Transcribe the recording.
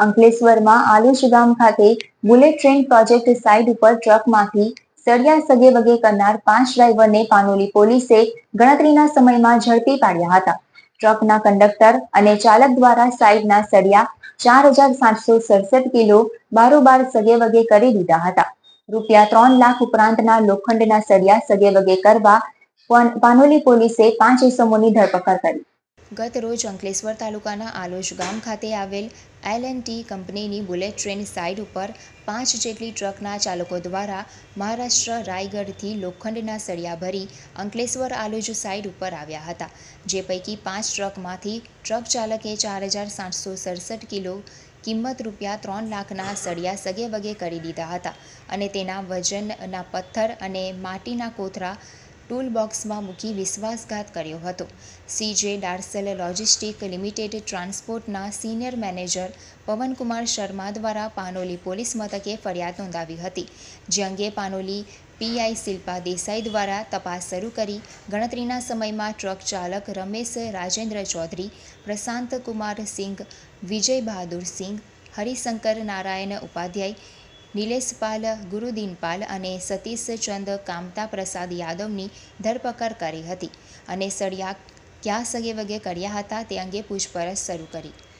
અંકલેશ્વરમાં આલુશગામ ખાતે bullet train project site ઉપર ટ્રકમાંથી સળિયા સગે વગે કરનાર પાંચ ડ્રાઈવરને પાનોલી પોલીસે ગણતરીના સમયમાં ઝડપી પાડ્યા હતા. ટ્રકના કંડક્ટર અને ચાલક દ્વારા સાઇડના સળિયા ચાર હજાર સાતસો સડસઠ કિલો બારોબાર સગે વગે કરી દીધા હતા. રૂપિયા ત્રણ લાખ ઉપરાંતના લોખંડના સળિયા સગે વગે કરવા પાન- પાનોલી પોલીસે પાંચ ઇસમોની ધરપકડ કરી. ગત રોજ અંકલેશ્વર તાલુકાના આલોજ ગામ ખાતે આવેલ એલ એન્ડ ટી કંપનીની બુલેટ ટ્રેન સાઇટ ઉપર પાંચ જેટલી ટ્રકના ચાલકો દ્વારા મહારાષ્ટ્ર રાયગઢથી લોખંડના સળિયા ભરી અંકલેશ્વર આલોજ સાઇડ ઉપર આવ્યા હતા, જે પૈકી પાંચ ટ્રકમાંથી ટ્રક ચાલકે ચાર હજાર સાતસો સડસઠ કિલો કિંમત રૂપિયા ત્રણ લાખના સળિયા સગે વગે કરી દીધા હતા અને તેના વજનના પથ્થર અને માટીના કોથળા ટૂલ બોક્સમાં મૂકી વિશ્વાસઘાત કર્યો હતો. સીજે ડાર્સેલ લોજિસ્ટિક લિમિટેડ ટ્રાન્સપોર્ટના સિનિયર મેનેજર પવનકુમાર શર્મા દ્વારા પાનોલી પોલીસ મથકે ફરિયાદ નોંધાવી હતી. જે અંગે પાનોલી પીઆઈ શિલ્પા દેસાઈ દ્વારા તપાસ શરૂ કરી. ગણતરીના સમયમાં ટ્રક ચાલક રમેશ રાજેન્દ્ર ચૌધરી, પ્રશાંત કુમાર સિંઘ, વિજય બહાદુર સિંઘ, હરિશંકર નારાયણ ઉપાધ્યાય નિલેશપાલ, ગુરુદીનપાલ અને સતીશચંદ કામતા પ્રસાદ યાદવની ધરપકડ કરી હતી અને સળિયા ક્યાં સગે વગે કર્યા હતા તે અંગે પૂછપરછ શરૂ કરી.